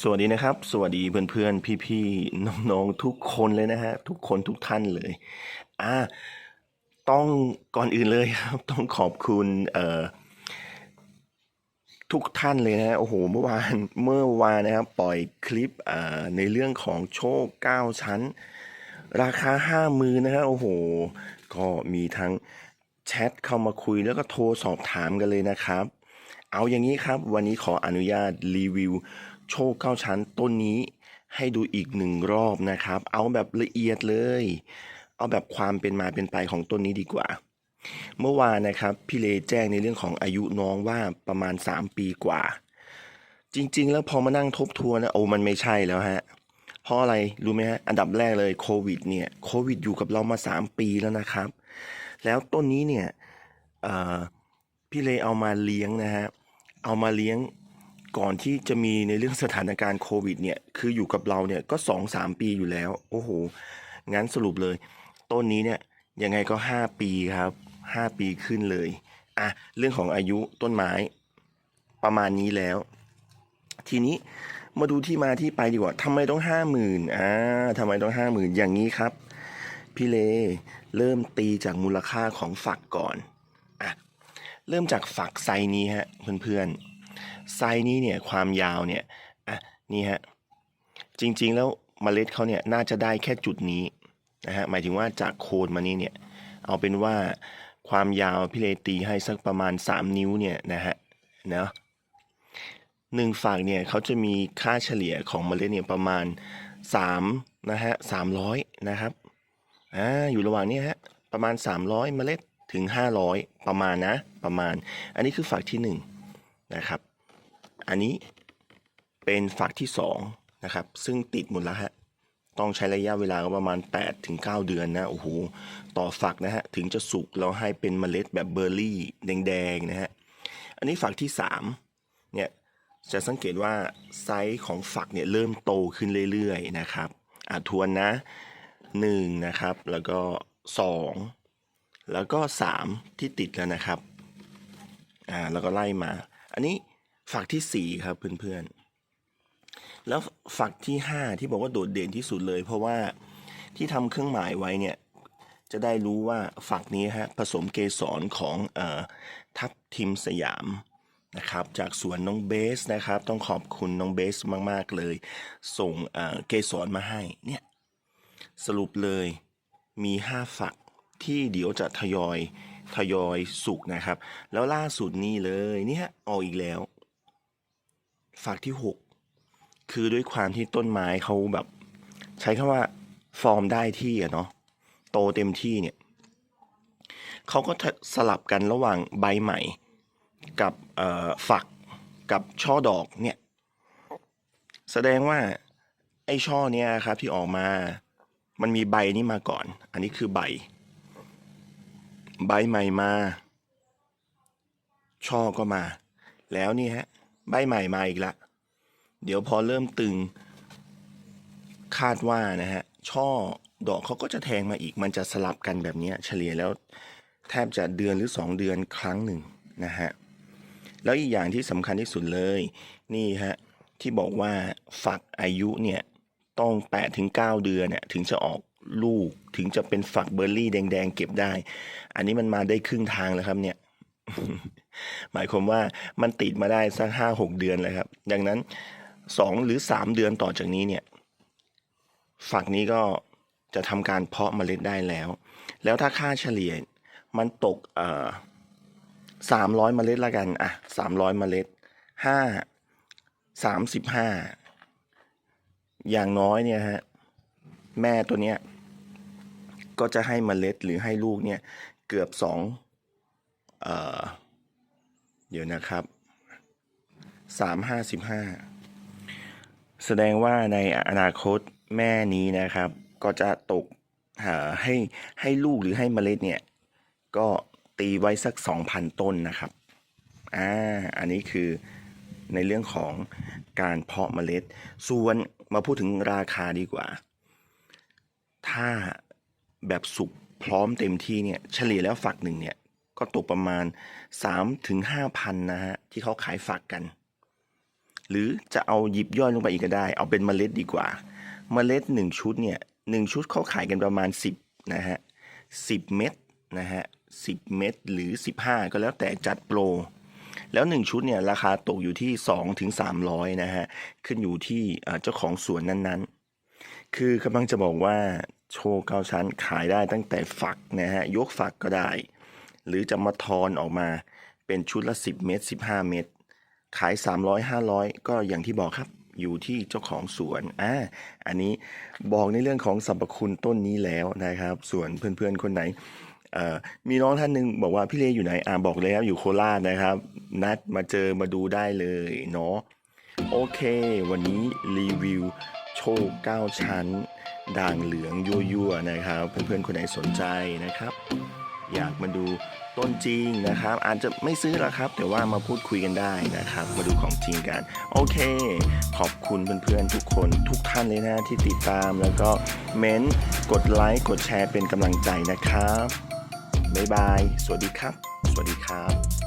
สวัสดีนะครับ สวัสดีเพื่อนๆ พี่ๆ น้องๆ ทุกคนเลยนะฮะ ทุกคนทุกท่านเลย อ่า ต้องก่อนอื่นเลยครับ ต้องขอบคุณเอ่อทุกท่านเลยนะฮะ โอ้โห เมื่อวาน เมื่อวานนะครับ ปล่อยคลิปอ่าในเรื่องของโชค9ชั้น ราคาห้ามือนะฮะ โอ้โห ก็มีทั้งแชทเข้ามาคุยแล้วก็โทรสอบถามกันเลยนะครับ เอาอย่างนี้ครับ วันนี้ขออนุญาตรีวิว โชคเก้าชั้นต้นนี้ให้ดูอีกหนึ่งรอบนะครับ เอาแบบละเอียดเลย เอาแบบความเป็นมาเป็นไปของต้นนี้ดีกว่า เมื่อวานนะครับพี่เลแจ้งในเรื่องของอายุน้องว่าประมาณ 3 ปีกว่า จริง ๆ แล้วพอมานั่งทบทวนแล้วโอ้มันไม่ใช่แล้วฮะเพราะอะไรรู้ไหมฮะอันดับแรกเลยโควิดเนี่ยโควิดอยู่กับเรามา 3 ปีแล้วนะครับ แล้วต้นนี้เนี่ยเอ่อพี่เลเอามาเลี้ยงนะฮะเอามาเลี้ยง ก่อนที่จะมีในเรื่องสถานการณ์โควิดเนี่ยคืออยู่กับเราเนี่ยก็สองสามปีอยู่แล้ว โอ้โห งั้นสรุปเลย ต้นนี้เนี่ยยังไงก็5ปีครับ5ปีขึ้นเลยอะเรื่องของอายุต้นไม้ประมาณนี้แล้ว ทีนี้มาดูที่มาที่ไปดีกว่าทำไมต้องห้าหมื่นอ่าทำไมต้องห้าหมื่นอย่างนี้ครับ พี่เลเริ่มตีจากมูลค่าของฝักก่อนอะเริ่มจากฝักไซนี้ฮะเพื่อนๆ ไซส์นี้เนี่ยความยาวเนี่ยอะนี่ฮะจริงๆแล้วเมล็ดเขาเนี่ยน่าจะได้แค่จุดนี้นะฮะหมายถึงว่าจากโคนมานี่เนี่ยเอาเป็นว่าความยาวพี่เลตีให้สักประมาณ 3 นิ้วเนี่ยนะฮะเนาะหนึ่งฝักเนี่ยเขาจะมีค่าเฉลี่ยของเมล็ดเนี่ยประมาณ3นะฮะ300นะครับอ่าอยู่ระหว่างนี้ฮะประมาณ 300 เมล็ดถึง 500 ประมาณนะประมาณ อันนี้คือฝักที่ 1 นะครับ อันนี้เป็นฝักที่2นะครับซึ่งติดหมดแล้วฮะต้องใช้ระยะเวลาประมาณ 8 ถึง 9 เดือนนะโอ้โหต่อฝักนะฮะถึงจะสุกแล้วให้เป็นเมล็ดแบบเบอร์รี่แดงๆนะฮะอันนี้ฝักที่3เนี่ยจะสังเกตว่าไซส์ของฝักเนี่ยเริ่มโตขึ้นเรื่อยๆนะครับอะทวนนะ1นะครับแล้วก็ 2 แล้วก็ 3 ที่ติดแล้วนะครับอ่าแล้วก็ไล่มา อันนี้ฝักที่ 4 ครับเพื่อนๆ แล้วฝักที่ 5 ที่บอกว่าโดดเด่นที่สุดเลย เพราะว่าที่ทำเครื่องหมายไว้เนี่ยจะได้รู้ว่าฝักนี้ฮะผสมเกสรของออทับทิมสยามนะครับจากสวนน้องเบสนะครับ ต้องขอบคุณน้องเบสมากๆเลย ส่งเเกสรมาให้เนี่ยสรุปเลยมี 5 ฝักที่เดี๋ยวจะทยอย ทยอยสุกนะครับ แล้วล่าสุดนี่เลยเนี่ยออกอีกแล้ว ฝักที่6คือด้วยความที่ต้นไม้เขาแบบ ใช้คำว่าฟอร์มได้ที่อะเนาะโตเต็มที่เนี่ยเขาก็สลับกันระหว่างใบใหม่ กับฝักกับช่อดอกเนี่ยแสดงว่าไอ้ช่อเนี้ยครับที่ออกมา มันมีใบนี้มาก่อน อันนี้คือใบ ใบใหม่มา ช่อก็มา แล้วนี่ฮะ ใบใหม่มาอีกละ เดี๋ยวพอเริ่มตึง คาดว่านะฮะ ช่อดอกเขาก็จะแทงมาอีก มันจะสลับกันแบบนี้เฉลี่ยแล้ว แทบจะเดือนหรือสองเดือนครั้งหนึ่งนะฮะ แล้วอีกอย่างที่สำคัญที่สุดเลย นี่ฮะ ที่บอกว่าฝักอายุเนี่ย ต้อง8ถึง9เดือนเนี่ยถึงจะออก ลูกถึงจะเป็นฝักเบอร์รี่แดงๆเก็บได้ อันนี้มันมาได้ครึ่งทางแล้วครับเนี่ย หมายความว่ามันติดมาได้สักห้าหกเดือนแล้วครับ ดังนั้นสองหรือสามเดือนต่อจากนี้เนี่ย ฝักนี้ก็จะทำการเพาะเมล็ดได้แล้ว แล้วถ้าค่าเฉลี่ยมันตกเอ่อสามร้อยเมล็ดละกัน อะสามร้อยเมล็ดห้าสามสิบห้าอย่างน้อยเนี่ยฮะ แม่ตัวเนี้ย ก็จะให้เมล็ดหรือให้ลูกเนี่ยเกือบสองเเดี๋ยวนะครับสามห้าสิบห้าแสดงว่าในอนาคตแม่นี้นะครับ ก็จะตกหาให้ให้ลูกหรือให้เมล็ดเนี่ย ก็ตีไว้สัก2,000ต้นนะครับอ่าอันนี้คือในเรื่องของการเพาะเมล็ด ส่วนมาพูดถึงราคาดีกว่า ถ้า แบบสุกพร้อมเต็มที่เนี่ยเฉลี่ยแล้วฝักหนึ่งเนี่ยก็ตกประมาณ 3-5,000นะฮะที่เขาขายฝักกัน หรือจะเอาหยิบย่อยลงไปอีกก็ได้ เอาเป็นเมล็ดดีกว่า เมล็ด1ชุดเนี่ยหนึ่งชุดเขาขายกันประมาณ 10นะฮะ10เม็ดนะฮะ10เม็ดหรือ 15 ก็แล้วแต่จัดโปร แล้ว 1 ชุดเนี่ยราคาตกอยู่ที่2ถึง300นะฮะขึ้นอยู่ที่เจ้าของสวนนั้นๆ คือกำลังจะบอกว่า โชว์เก้าชั้นขายได้ตั้งแต่ฝักนะฮะยกฝักก็ได้ หรือจะมาทอนออกมาเป็นชุดละ 10 เม็ด15 เม็ดขาย 300 500 ก็อย่างที่บอกครับอยู่ที่เจ้าของสวนอ่าอันนี้บอกในเรื่องของสรรพคุณต้นนี้แล้วนะครับ ส่วนเพื่อนๆคนไหนมีน้องท่านหนึ่งบอกว่าพี่เลอยู่ไหนอ่าบอกแล้วอยู่โคราชนะครับ นัดมาเจอมาดูได้เลยเนาะโอเค วันนี้รีวิวโชค9ชั้น ด่างเหลืองยั่วๆนะครับ เพื่อนๆคนไหนสนใจนะครับ อยากมาดูต้นจริงนะครับ อาจจะไม่ซื้อหรอกครับ แต่ว่ามาพูดคุยกันได้นะครับ มาดูของจริงกัน โอเค ขอบคุณเพื่อนๆทุกคนทุกท่านเลยนะที่ติดตาม แล้วก็เม้นต์กดไลค์กดแชร์เป็นกำลังใจนะครับบ๊ายบาย สวัสดีครับ สวัสดีครับ